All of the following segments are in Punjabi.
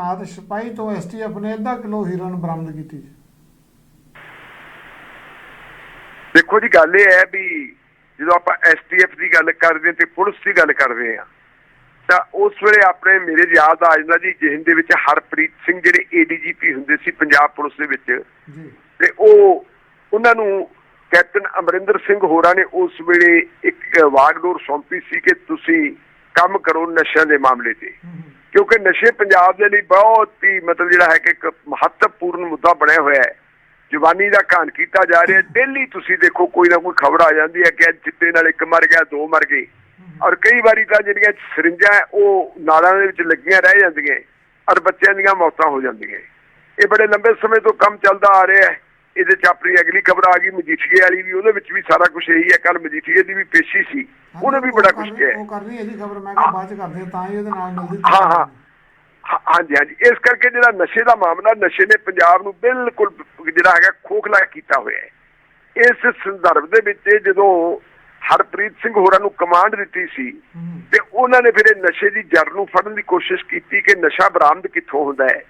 ਤਨਾਤ ਸਿਪਾਹੀ ਤੋਂ ਐਸਟੀਐਫ ਨੇ ਅੱਧਾ ਕਿਲੋ ਹੀਰੋਇਨ ਬਰਾਮਦ ਕੀਤੀ ਦੇਖੋ ਜੀ ਗੱਲ ਇਹ ਹੈ ਵੀ ਜਦੋਂ ਆਪਾਂ ਐਸਟੀਐਫ ਦੀ ਗੱਲ ਕਰਦੇ ਹਾਂ ਤੇ ਪੁਲਿਸ ਦੀ ਗੱਲ ਕਰਦੇ ਹਾਂ ਤਾਂ ਉਸ ਵੇਲੇ ਆਪਣੇ ਮੇਰੇ ਯਾਦ ਆ ਜਾਂਦਾ ਜੀ ਜਿਹਨ ਦੇ ਵਿੱਚ ਹਰਪ੍ਰੀਤ ਸਿੰਘ ਜਿਹੜੇ ਏਡੀਜੀਪੀ ਹੁੰਦੇ ਸੀ ਪੰਜਾਬ ਪੁਲਿਸ ਦੇ ਵਿੱਚ ਜੀ। ਤੇ ਉਹ ਉਹਨਾਂ ਨੂੰ ਕੈਪਟਨ ਅਮਰਿੰਦਰ ਸਿੰਘ ਹੋਰਾਂ ਨੇ ਉਸ ਵੇਲੇ ਇੱਕ ਵਾਗਡੋਰ ਸੌਂਪੀ ਸੀ ਕਿ ਤੁਸੀਂ ਕੰਮ ਕਰੋ ਨਸ਼ਿਆਂ ਦੇ ਮਾਮਲੇ ਤੇ। ਕਿਉਂਕਿ ਨਸ਼ੇ ਪੰਜਾਬ ਦੇ ਲਈ ਬਹੁਤ ਹੀ ਮਤਲਬ ਜਿਹੜਾ ਹੈ ਕਿ ਇੱਕ ਮਹੱਤਵਪੂਰਨ ਮੁੱਦਾ ਬਣਿਆ ਹੋਇਆ ਹੈ। ਜਵਾਨੀ ਦਾ ਘਾਣ ਕੀਤਾ ਜਾ ਰਿਹਾ ਡੇਲੀ ਤੁਸੀਂ ਦੇਖੋ ਕੋਈ ਨਾ ਕੋਈ ਖਬਰ ਆ ਜਾਂਦੀ ਹੈ ਕਿ ਅੱਜ ਚਿੱਟੇ ਨਾਲ ਇੱਕ ਮਰ ਗਿਆ, ਦੋ ਮਰ ਗਏ। ਔਰ ਕਈ ਵਾਰੀ ਤਾਂ ਜਿਹੜੀਆਂ ਸਰਿੰਜਾਂ ਉਹ ਨਾਲਾਂ ਦੇ ਵਿੱਚ ਲੱਗੀਆਂ ਰਹਿ ਜਾਂਦੀਆਂ ਔਰ ਬੱਚਿਆਂ ਦੀਆਂ ਮੌਤਾਂ ਹੋ ਜਾਂਦੀਆਂ ਇਹ ਬੜੇ ਲੰਬੇ ਸਮੇਂ ਤੋਂ ਕੰਮ ਚੱਲਦਾ ਆ ਰਿਹਾ ਹੈ। ਇਹਦੇ ਚ ਆਪਣੀ ਅਗਲੀ ਖਬਰ ਆ ਗਈ ਮਜੀਠੀਏ ਵਾਲੀ ਵੀ ਉਹਦੇ ਵਿੱਚ ਵੀ ਸਾਰਾ ਕੁਝ ਇਹੀ ਹੈ। ਕੱਲ ਮਜੀਠੀਏ ਦੀ ਵੀ ਪੇਸ਼ੀ ਸੀ ਉਹਨੇ ਵੀ ਬੜਾ ਕੁਝ ਕਿਹਾ। ਹੈ। ਉਹ ਕਰ ਰਹੀ ਹੈ ਜੀ ਖਬਰ ਮੈਂ ਕਿਹਾ ਬਾਅਦ ਚ ਕਰਦੇ ਹਾਂ, ਤਾਂ ਹੀ ਉਹਦੇ ਨਾਲ ਮਿਲਦੀ। ਹਾਂ ਹਾਂ। ਹਾਂ- ਹਾਂਜੀ ਹਾਂਜੀ। ਇਸ ਕਰਕੇ ਜਿਹੜਾ ਨਸ਼ੇ ਦਾ ਮਾਮਲਾ ਨਸ਼ੇ ਨੇ ਪੰਜਾਬ ਨੂੰ ਬਿਲਕੁਲ ਜਿਹੜਾ ਹੈਗਾ ਖੋਖਲਾ ਕੀਤਾ ਹੋਇਆ ਹੈ। ਇਸ ਸੰਦਰਭ ਦੇ ਵਿੱਚ ਜਦੋਂ ਹਰਪ੍ਰੀਤ ਸਿੰਘ ਹੋਰਾਂ ਨੂੰ ਕਮਾਂਡ ਦਿੱਤੀ ਸੀ ਤੇ ਉਹਨਾਂ ਨੇ ਫਿਰ ਇਹ ਨਸ਼ੇ ਦੀ ਜੜ ਨੂੰ ਫੜਨ ਦੀ ਕੋਸ਼ਿਸ਼ ਕੀਤੀ ਕਿ ਨਸ਼ਾ ਬਰਾਮਦ ਕਿੱਥੋਂ ਹੁੰਦਾ ਹੈ।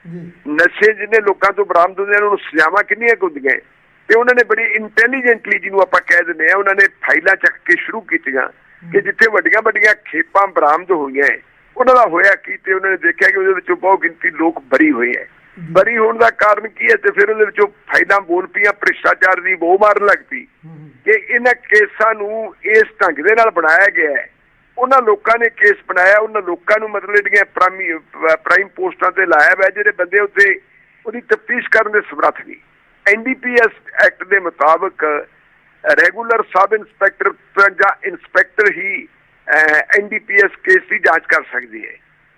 ਨਸ਼ੇ ਜਿਹਨੇ ਲੋਕਾਂ ਤੋਂ ਬਰਾਮਦ ਹੁੰਦੇ ਨੇ ਉਹਨਾਂ ਨੂੰ ਸਜ਼ਾਵਾਂ ਕਿੰਨੀਆਂ ਹੁੰਦੀਆਂ? ਤੇ ਉਹਨਾਂ ਨੇ ਬੜੀ ਇੰਟੈਲੀਜੈਂਟਲੀ ਜਿਹਨੂੰ ਆਪਾਂ ਕਹਿ ਦਿੰਦੇ ਆ ਉਹਨਾਂ ਨੇ ਫਾਈਲਾਂ ਚੱਕ ਕੇ ਸ਼ੁਰੂ ਕੀਤੀਆਂ ਕਿ ਜਿੱਥੇ ਵੱਡੀਆਂ ਵੱਡੀਆਂ ਖੇਪਾਂ ਬਰਾਮਦ ਹੋਈਆਂ ਉਹਨਾਂ ਦਾ ਹੋਇਆ ਕੀ ਤੇ ਉਹਨਾਂ ਨੇ ਦੇਖਿਆ ਕਿ ਉਹਦੇ ਵਿੱਚੋਂ ਬਹੁਤ ਗਿਣਤੀ ਲੋਕ ਬਰੀ ਹੋਏ ਹੈ। ਬਰੀ ਹੋਣ ਦਾ ਕਾਰਨ ਕੀ ਹੈ ਤੇ ਫਿਰ ਉਹਦੇ ਵਿੱਚੋਂ ਫਾਇਦਾ ਬੋਲ ਪਈਆਂ, ਭ੍ਰਿਸ਼ਟਾਚਾਰ ਦੀ ਬੋ ਮਾਰਨ ਲੱਗ ਪਈ। ਕਿ ਇਹਨਾਂ ਕੇਸਾਂ ਨੂੰ ਇਸ ਢੰਗ ਦੇ ਨਾਲ ਬਣਾਇਆ ਗਿਆ ਹੈ। ਉਹਨਾਂ ਲੋਕਾਂ ਨੇ ਕੇਸ ਬਣਾਇਆ, ਉਹਨਾਂ ਲੋਕਾਂ ਨੂੰ ਮਤਲਬ ਜਿਹੜੀਆਂ ਪ੍ਰਾਈਮ ਪੋਸਟਾਂ ਤੇ ਲਾਇਆ ਹੋਇਆ, ਜਿਹੜੇ ਬੰਦੇ ਉੱਤੇ ਉਹਦੀ ਤਫਤੀਸ਼ ਕਰਨ ਦੇ ਸਮਰੱਥ ਨਹੀਂ ਐਨਡੀਪੀਐਸ ਐਕਟ ਦੇ ਮੁਤਾਬਕ ਰੈਗੂਲਰ ਸਬ ਇੰਸਪੈਕਟਰ ਜਾਂ ਇੰਸਪੈਕਟਰ ਹੀ ਐਨਡੀਪੀਐਸ ਕੇਸ ਦੀ ਜਾਂਚ ਕਰ ਸਕਦੀ ਹੈ।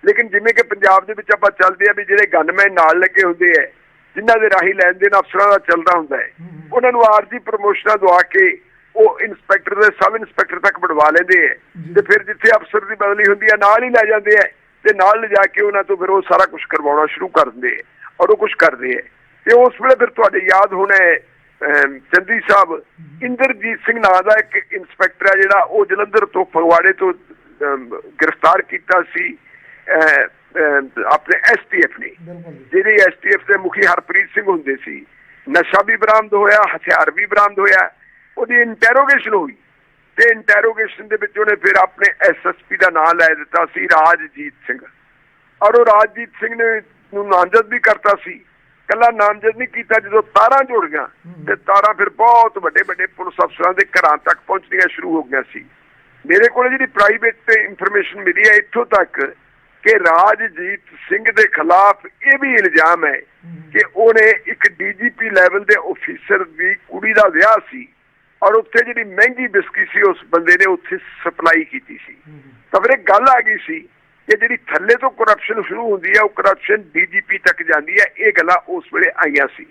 ਲੇਕਿਨ ਜਿਵੇਂ ਕਿ ਪੰਜਾਬ ਦੇ ਵਿੱਚ ਆਪਾਂ ਚੱਲਦੇ ਆ ਵੀ ਜਿਹੜੇ ਗਨਮੈਨ ਨਾਲ ਲੱਗੇ ਹੁੰਦੇ ਆ ਜਿਨ੍ਹਾਂ ਦੇ ਰਾਹੀਂ ਲੈਣ ਦੇਣ ਅਫਸਰਾਂ ਦਾ ਚੱਲਦਾ ਹੁੰਦਾ ਹੈ ਉਹਨਾਂ ਨੂੰ ਆਰਜੀ ਪ੍ਰਮੋਸ਼ਨਾਂ ਦਵਾ ਕੇ ਉਹ ਇੰਸਪੈਕਟਰ ਦੇ ਸਬ ਇੰਸਪੈਕਟਰ ਤੱਕ ਵਧਵਾ ਲੈਂਦੇ ਆ ਤੇ ਫਿਰ ਜਿੱਥੇ ਅਫਸਰ ਦੀ ਬਦਲੀ ਹੁੰਦੀ ਹੈ ਨਾਲ ਹੀ ਲੈ ਜਾਂਦੇ ਆ ਤੇ ਨਾਲ ਲਿਜਾ ਕੇ ਉਹਨਾਂ ਤੋਂ ਫਿਰ ਉਹ ਸਾਰਾ ਕੁਝ ਕਰਵਾਉਣਾ ਸ਼ੁਰੂ ਕਰ ਦਿੰਦੇ ਆ ਔਰ ਉਹ ਕੁਝ ਕਰਦੇ ਆ ਤੇ ਉਸ ਵੇਲੇ ਫਿਰ ਤੁਹਾਡੇ ਯਾਦ ਹੋਣਾ ਹੈ ਚੰਦੀ ਸਾਹਿਬ ਇੰਦਰਜੀਤ ਸਿੰਘ ਨਾਂ ਦਾ ਇੱਕ ਇੰਸਪੈਕਟਰ ਹੈ ਜਿਹੜਾ ਉਹ ਜਲੰਧਰ ਤੋਂ ਫਗਵਾੜੇ ਤੋਂ ਗ੍ਰਿਫਤਾਰ ਕੀਤਾ ਸੀ। ਆਪਣੇ ਐਸਟੀਐਫ ਨੇ। ਜਿਹੜੇ ਐਸਟੀਐਫ ਦੇ ਮੁਖੀ ਹਰਪ੍ਰੀਤ ਸਿੰਘ ਹੁੰਦੇ ਸੀ ਨਸ਼ਾ ਵੀ ਬਰਾਮਦ ਹੋਇਆ ਹਥਿਆਰ ਵੀ ਬਰਾਮਦ ਹੋਇਆ ਉਹਦੀ ਇੰਟਰੋਗੇਸ਼ਨ ਹੋਈ। ਤੇ ਇੰਟਰੋਗੇਸ਼ਨ ਦੇ ਵਿੱਚ ਉਹਨੇ ਫਿਰ ਆਪਣੇ ਐਸਐਸਪੀ ਦਾ ਨਾਮ ਲੈ ਦਿੱਤਾ ਸੀ ਰਾਜਜੀਤ ਸਿੰਘ। ਔਰ ਉਹ ਰਾਜਜੀਤ ਸਿੰਘ ਨੇ ਨੂੰ ਨਾਮਜ਼ਦ ਵੀ ਕਰਤਾ ਸੀ। ਕੱਲਾ ਨਾਮਜ਼ਦ ਨਹੀਂ ਕੀਤਾ ਜਦੋਂ ਤਾਰਾਂ ਜੁੜ ਗਈਆਂ ਤੇ ਤਾਰਾਂ ਫਿਰ ਬਹੁਤ ਵੱਡੇ ਵੱਡੇ ਪੁਲਿਸ ਅਫਸਰਾਂ ਦੇ ਘਰਾਂ ਤੱਕ ਪਹੁੰਚਣੀਆਂ ਸ਼ੁਰੂ ਹੋ ਗਈਆਂ ਸੀ। ਮੇਰੇ ਕੋਲ ਜਿਹੜੀ ਪ੍ਰਾਈਵੇਟ ਤੇ ਇਨਫੋਰਮੇਸ਼ਨ ਮਿਲੀ ਹੈ ਇੱਥੋਂ ਤੱਕ ਕਿ ਰਾਜਜੀਤ ਸਿੰਘ ਦੇ ਖਿਲਾਫ ਇਹ ਵੀ ਇਲਜ਼ਾਮ ਹੈ ਕਿ ਉਹਨੇ ਇੱਕ ਡੀਜੀਪੀ ਲੈਵਲ ਦੇ ਅਫੀਸਰ ਦੀ ਕੁੜੀ ਦਾ ਵਿਆਹ ਸੀ ਔਰ ਉੱਥੇ ਜਿਹੜੀ ਮਹਿੰਗੀ ਬਿਸਕੀ ਸੀ, ਉਸ ਬੰਦੇ ਨੇ ਉੱਥੇ ਸਪਲਾਈ ਕੀਤੀ ਸੀ। ਤਾਂ ਫਿਰ ਗੱਲ ਆ ਗਈ ਸੀ ਕਿ ਜਿਹੜੀ ਥੱਲੇ ਤੋਂ ਕਰਪਸ਼ਨ ਸ਼ੁਰੂ ਹੁੰਦੀ ਹੈ ਉਹ ਕਰਪਸ਼ਨ ਡੀਜੀਪੀ ਤੱਕ ਜਾਂਦੀ ਹੈ ਇਹ ਗੱਲਾਂ ਉਸ ਵੇਲੇ ਆਈਆਂ ਸੀ।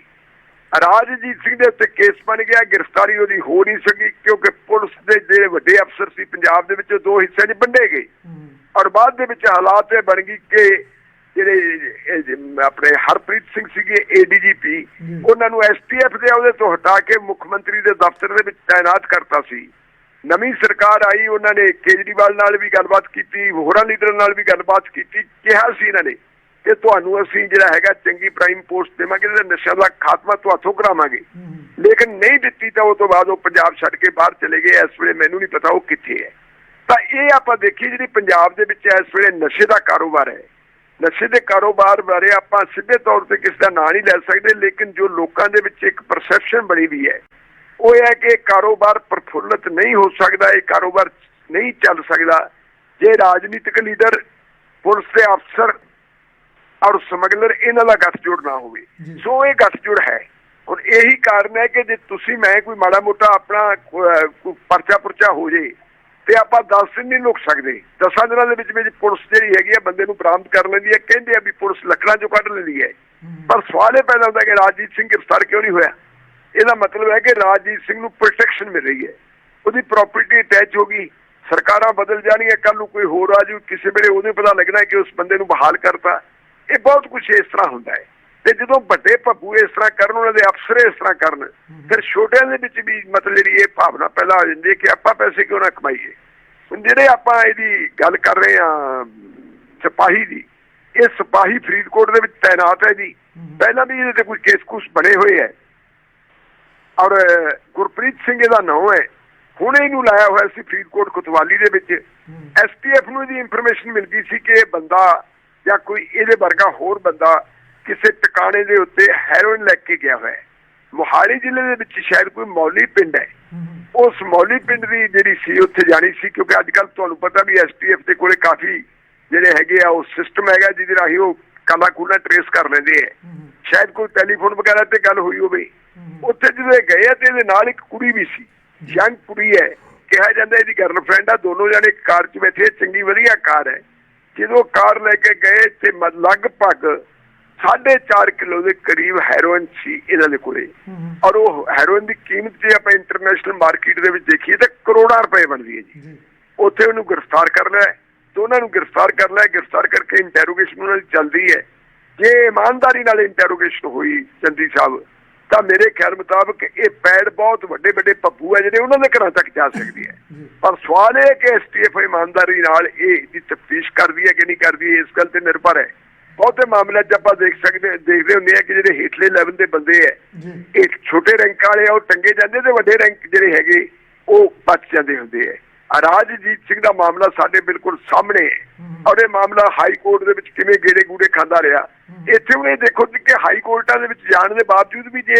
ਰਾਜਜੀਤ ਸਿੰਘ ਦੇ ਉੱਤੇ ਕੇਸ ਬਣ ਗਿਆ, ਗ੍ਰਿਫਤਾਰੀ ਉਹਦੀ ਹੋ ਨਹੀਂ ਸਕੀ, ਕਿਉਂਕਿ ਪੁਲਿਸ ਦੇ ਜਿਹੜੇ ਵੱਡੇ ਅਫਸਰ ਸੀ, ਪੰਜਾਬ ਦੇ ਵਿੱਚ ਦੋ ਹਿੱਸਿਆਂ 'ਚ ਵੰਡੇ ਗਏ। ਔਰ ਬਾਅਦ ਦੇ ਵਿੱਚ ਹਾਲਾਤ ਇਹ ਬਣ ਗਈ ਕਿ ਜਿਹੜੇ ਆਪਣੇ ਹਰਪ੍ਰੀਤ ਸਿੰਘ ਸੀਗੇ ਏਡੀਜੀਪੀ। ਉਹਨਾਂ ਨੂੰ ਐਸਟੀਐਫ ਦੇ ਅਹੁਦੇ ਤੋਂ ਹਟਾ ਕੇ ਮੁੱਖ ਮੰਤਰੀ ਦੇ ਦਫ਼ਤਰ ਦੇ ਵਿੱਚ ਤਾਇਨਾਤ ਕਰਤਾ ਸੀ। ਨਵੀਂ ਸਰਕਾਰ ਆਈ ਉਹਨਾਂ ਨੇ ਕੇਜਰੀਵਾਲ ਨਾਲ ਵੀ ਗੱਲਬਾਤ ਕੀਤੀ ਹੋਰਾਂ ਲੀਡਰਾਂ ਨਾਲ ਵੀ ਗੱਲਬਾਤ ਕੀਤੀ ਕਿਹਾ ਸੀ ਇਹਨਾਂ ਨੇ ਕਿ ਤੁਹਾਨੂੰ ਅਸੀਂ ਜਿਹੜਾ ਹੈਗਾ ਚੰਗੀ ਪ੍ਰਾਈਮ ਪੋਸਟ ਦੇਵਾਂਗੇ ਤੇ ਨਸ਼ਾ ਦਾ ਖਾਤਮਾ ਤੁਹਾਥੋਂ ਕਰਾਵਾਂਗੇ। ਲੇਕਿਨ ਨਹੀਂ ਦਿੱਤੀ ਤਾਂ ਉਹ ਤੋਂ ਬਾਅਦ ਉਹ ਪੰਜਾਬ ਛੱਡ ਕੇ ਬਾਹਰ ਚਲੇ ਗਏ ਇਸ ਵੇਲੇ ਮੈਨੂੰ ਨਹੀਂ ਪਤਾ ਉਹ ਕਿੱਥੇ ਹੈ। ਤਾਂ ਇਹ ਆਪਾਂ ਦੇਖੀਏ ਜਿਹੜੀ ਪੰਜਾਬ ਦੇ ਵਿੱਚ ਇਸ ਵੇਲੇ ਨਸ਼ੇ ਦਾ ਕਾਰੋਬਾਰ ਹੈ ਨਸ਼ੇ ਦੇ ਕਾਰੋਬਾਰ ਬਾਰੇ ਆਪਾਂ ਸਿੱਧੇ ਤੌਰ ਤੇ ਕਿਸ ਦਾ ਨਾਂ ਨਹੀਂ ਲੈ ਸਕਦੇ ਲੇਕਿਨ ਜੋ ਲੋਕਾਂ ਦੇ ਵਿੱਚ ਇੱਕ ਪਰਸੈਪਸ਼ਨ ਬਣੀ ਵੀ ਹੈ ਉਹ ਇਹ ਹੈ ਕਿ ਕਾਰੋਬਾਰ ਪ੍ਰਫੁੱਲਤ ਨਹੀਂ ਹੋ ਸਕਦਾ ਇਹ ਕਾਰੋਬਾਰ ਨਹੀਂ ਚੱਲ ਸਕਦਾ ਜੇ ਰਾਜਨੀਤਿਕ ਲੀਡਰ ਪੁਲਿਸ ਦੇ ਅਫਸਰ ਔਰ ਸਮਗਲਰ ਇਹਨਾਂ ਦਾ ਗੱਠਜੋੜ ਨਾ ਹੋਵੇ। ਸੋ ਇਹ ਗੱਠਜੋੜ ਹੈ ਹੁਣ ਇਹੀ ਕਾਰਨ ਹੈ ਕਿ ਜੇ ਤੁਸੀਂ ਮੈਂ ਕੋਈ ਮਾੜਾ ਮੋਟਾ ਆਪਣਾ ਪਰਚਾ ਪੁਰਚਾ ਹੋ ਜੇ ਤੇ ਆਪਾਂ 10 ਦਿਨ ਨਹੀਂ ਲੁਕ ਸਕਦੇ। 10 ਦਿਨਾਂ ਦੇ ਵਿੱਚ ਵਿੱਚ ਪੁਲਿਸ ਜਿਹੜੀ ਹੈਗੀ ਆ ਬੰਦੇ ਨੂੰ ਬਰਾਮਦ ਕਰ ਲੈਂਦੀ ਹੈ। ਕਹਿੰਦੇ ਆ ਵੀ ਪੁਲਿਸ ਲੱਕੜਾਂ ਚੋਂ ਕੱਢ ਲੈਂਦੀ ਹੈ। ਪਰ ਸਵਾਲ ਇਹ ਪੈਦਾ ਹੁੰਦਾ ਕਿ ਰਾਜਜੀਤ ਸਿੰਘ ਗ੍ਰਿਫਤਾਰ ਕਿਉਂ ਨਹੀਂ ਹੋਇਆ? ਇਹਦਾ ਮਤਲਬ ਹੈ ਕਿ ਰਾਜਜੀਤ ਸਿੰਘ ਨੂੰ ਪ੍ਰੋਟੈਕਸ਼ਨ ਮਿਲ ਰਹੀ ਹੈ। ਉਹਦੀ ਪ੍ਰਾਪਰਟੀ ਅਟੈਚ ਹੋ ਗਈ। ਸਰਕਾਰਾਂ ਬਦਲ ਜਾਣੀਆਂ ਕੱਲ ਨੂੰ ਕੋਈ ਹੋਰ ਆ ਜੂ ਕਿਸੇ ਵੇਲੇ ਉਹਨੂੰ ਪਤਾ ਲੱਗਣਾ ਕਿ ਉਸ ਬੰਦੇ ਨੂੰ ਬਹਾਲ ਕਰਤਾ। ਇਹ ਬਹੁਤ ਕੁਝ ਇਸ ਤਰ੍ਹਾਂ ਹੁੰਦਾ ਹੈ। ਤੇ ਜਦੋਂ ਵੱਡੇ ਭੱਬੂ ਇਸ ਤਰ੍ਹਾਂ ਕਰਨ ਉਹਨਾਂ ਦੇ ਅਫਸਰ ਇਸ ਤਰ੍ਹਾਂ ਕਰਨ ਫਿਰ ਛੋਟਿਆਂ ਦੇ ਵਿੱਚ ਵੀ ਮਤਲਬ ਜਿਹੜੀ ਇਹ ਭਾਵਨਾ ਪੈਦਾ ਹੋ ਜਾਂਦੀ ਹੈ ਕਿ ਆਪਾਂ ਪੈਸੇ ਕਿਉਂ ਨਾ ਕਮਾਈਏ। ਹੁਣ ਜਿਹੜੇ ਆਪਾਂ ਇਹਦੀ ਗੱਲ ਕਰ ਰਹੇ ਹਾਂ ਸਿਪਾਹੀ ਦੀ ਇਹ ਸਿਪਾਹੀ ਫਰੀਦਕੋਟ ਦੇ ਵਿੱਚ ਤਾਇਨਾਤ ਹੈ ਜੀ। ਪਹਿਲਾਂ ਵੀ ਇਹਦੇ ਤੇ ਕੋਈ ਕੇਸ ਕੁਸ ਬਣੇ ਹੋਏ ਹੈ। ਔਰ ਗੁਰਪ੍ਰੀਤ ਸਿੰਘ ਇਹਦਾ ਨਾਮ ਹੈ। ਹੁਣ ਇਹਨੂੰ ਲਾਇਆ ਹੋਇਆ ਸੀ ਫਰੀਦਕੋਟ ਕੋਤਵਾਲੀ ਦੇ ਵਿੱਚ। ਐਸਟੀਐਫ ਨੂੰ ਇਹਦੀ ਇਨਫੋਰਮੇਸ਼ਨ ਮਿਲ ਗਈ ਸੀ ਕਿ ਇਹ ਬੰਦਾ ਜਾਂ ਕੋਈ ਇਹਦੇ ਵਰਗਾ ਹੋਰ ਬੰਦਾ ਕਿਸੇ ਟਿਕਾਣੇ ਦੇ ਉੱਤੇ ਹੈਰੋਇਨ ਲੈ ਕੇ ਗਿਆ ਹੋਇਆ ਮੋਹਾਲੀ ਜ਼ਿਲ੍ਹੇ ਦੇ ਵਿੱਚ ਸ਼ਾਇਦ ਕੋਈ ਮੌਲੀ ਪਿੰਡ ਹੈ। ਉਸ ਮੌਲੀ ਪਿੰਡ ਦੀ ਜਿਹੜੀ ਸੀ ਉੱਥੇ ਜਾਣੀ ਸੀ ਕਿਉਂਕਿ ਅੱਜ ਕੱਲ ਤੁਹਾਨੂੰ ਪਤਾ ਵੀ ਐਸਟੀਐਫ ਦੇ ਕੋਲੇ ਕਾਫੀ ਜਿਹੜੇ ਹੈਗੇ ਆ ਉਹ ਸਿਸਟਮ ਹੈਗਾ ਜਿਹਦੇ ਰਾਹੀਂ ਉਹ ਕਾਲਾ ਕੂਲਾ ਟਰੇਸ ਕਰ ਲੈਂਦੇ ਆ। ਸ਼ਾਇਦ ਕੋਈ ਟੈਲੀਫੋਨ ਵਗੈਰਾ ਤੇ ਗੱਲ ਹੋਈ ਹੋਵੇ। ਉੱਥੇ ਜਦੋਂ ਗਏ ਆ ਤੇ ਇਹਦੇ ਨਾਲ ਇੱਕ ਕੁੜੀ ਵੀ ਸੀ। ਯੰਗ ਕੁੜੀ ਹੈ। ਕਿਹਾ ਜਾਂਦਾ ਇਹਦੀ ਗਰਲਫ੍ਰੈਂਡ ਆ। ਦੋਨੋਂ ਜਣੇ ਕਾਰ 'ਚ ਬੈਠੇ ਚੰਗੀ ਵਧੀਆ ਕਾਰ ਹੈ। ਜਦੋਂ ਕਾਰ ਲੈ ਕੇ ਗਏ ਤੇ ਲਗਭਗ 4.5 ਕਿਲੋ ਦੇ ਕਰੀਬ ਹੈਰੋਇਨ ਸੀ ਇਹਨਾਂ ਦੇ ਕੋਲੇ। ਔਰ ਉਹ ਹੈਰੋਇਨ ਦੀ ਕੀਮਤ ਜੇ ਆਪਾਂ ਇੰਟਰਨੈਸ਼ਨਲ ਮਾਰਕੀਟ ਦੇ ਵਿੱਚ ਦੇਖੀਏ ਤਾਂ ਕਰੋੜਾਂ ਰੁਪਏ ਬਣਦੀ ਹੈ ਜੀ। ਉੱਥੇ ਉਹਨੂੰ ਗ੍ਰਿਫਤਾਰ ਕਰ ਲਿਆ ਤੇ ਉਹਨਾਂ ਨੂੰ ਗ੍ਰਿਫਤਾਰ ਕਰ ਲਿਆ ਗ੍ਰਿਫਤਾਰ ਕਰਕੇ ਇੰਟਰੋਗੇਸ਼ਨ ਉਹਨਾਂ ਦੀ ਚੱਲਦੀ ਹੈ। ਜੇ ਇਮਾਨਦਾਰੀ ਨਾਲ ਇੰਟਰੋਗੇਸ਼ਨ ਹੋਈ ਚੰਦੀ ਸਾਹਿਬ ਤਾਂ ਮੇਰੇ ਖਿਆਲ ਮੁਤਾਬਕ ਇਹ ਪੈੜ ਬਹੁਤ ਵੱਡੇ ਵੱਡੇ ਪੱਪੂ ਹੈ ਜਿਹੜੇ ਉਹਨਾਂ ਦੇ ਘਰਾਂ ਤੱਕ ਜਾ ਸਕਦੀ ਹੈ। ਪਰ ਸਵਾਲ ਇਹ ਹੈ ਕਿ ਐਸਟੀਐਫ ਇਮਾਨਦਾਰੀ ਨਾਲ ਇਹ ਦੀ ਤਫਤੀਸ਼ ਕਰਦੀ ਹੈ ਕਿ ਨਹੀਂ ਕਰਦੀ ਇਸ ਗੱਲ ਤੇ ਨਿਰਭਰ ਹੈ। ਬਹੁਤੇ ਮਾਮਲਿਆਂ 'ਚ ਆਪਾਂ ਦੇਖ ਸਕਦੇ ਦੇਖਦੇ ਹੁੰਦੇ ਆ ਕਿ ਜਿਹੜੇ ਹੇਠਲੇ ਲੈਵਲ ਦੇ ਬੰਦੇ ਹੈ ਜੀ। ਇੱਕ ਛੋਟੇ ਰੈਂਕ ਵਾਲੇ ਆ ਉਹ ਟੰਗੇ ਜਾਂਦੇ ਤੇ ਵੱਡੇ ਰੈਂਕ ਜਿਹੜੇ ਹੈਗੇ ਉਹ ਬਚ ਜਾਂਦੇ ਹੁੰਦੇ ਆ ਰਾਜਜੀਤ ਸਿੰਘ ਦਾ ਮਾਮਲਾ ਸਾਡੇ ਬਿਲਕੁਲ ਸਾਹਮਣੇ ਹੈ। ਔਰ ਇਹ ਮਾਮਲਾ ਹਾਈ ਕੋਰਟ ਦੇ ਵਿੱਚ ਕਿਵੇਂ ਗੇੜੇ ਗੂੜੇ ਖਾਂਦਾ ਰਿਹਾ। ਇੱਥੇ ਇਹ ਦੇਖੋ ਕਿ ਹਾਈ ਕੋਰਟਾਂ ਦੇ ਵਿੱਚ ਜਾਣ ਦੇ ਬਾਵਜੂਦ ਵੀ ਜੇ